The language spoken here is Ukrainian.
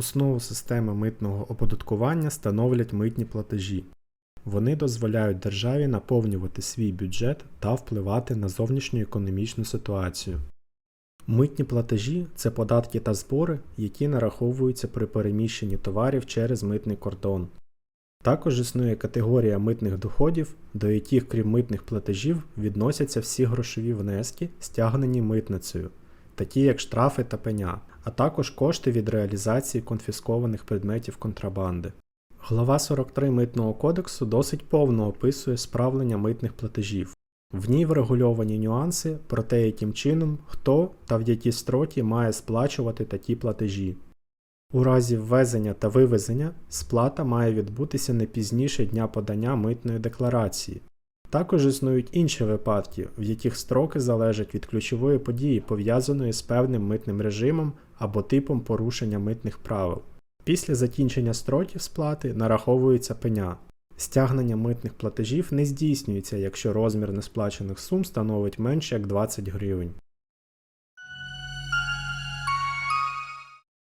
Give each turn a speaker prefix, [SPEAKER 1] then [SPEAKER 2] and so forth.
[SPEAKER 1] Основу системи митного оподаткування становлять митні платежі. Вони дозволяють державі наповнювати свій бюджет та впливати на зовнішню економічну ситуацію. Митні платежі це податки та збори, які нараховуються при переміщенні товарів через митний кордон. Також існує категорія митних доходів, до яких, крім митних платежів, відносяться всі грошові внески, стягнені митницею, такі як штрафи та пеня, а також кошти від реалізації конфіскованих предметів контрабанди. Глава 43 Митного кодексу досить повно описує справлення митних платежів. В ній врегульовані нюанси про те, яким чином, хто та в які строки має сплачувати такі платежі. У разі ввезення та вивезення сплата має відбутися не пізніше дня подання митної декларації. Також існують інші випадки, в яких строки залежать від ключової події, пов'язаної з певним митним режимом або типом порушення митних правил. Після закінчення строків сплати нараховується пеня. Стягнення митних платежів не здійснюється, якщо розмір несплачених сум становить менше як 20 гривень.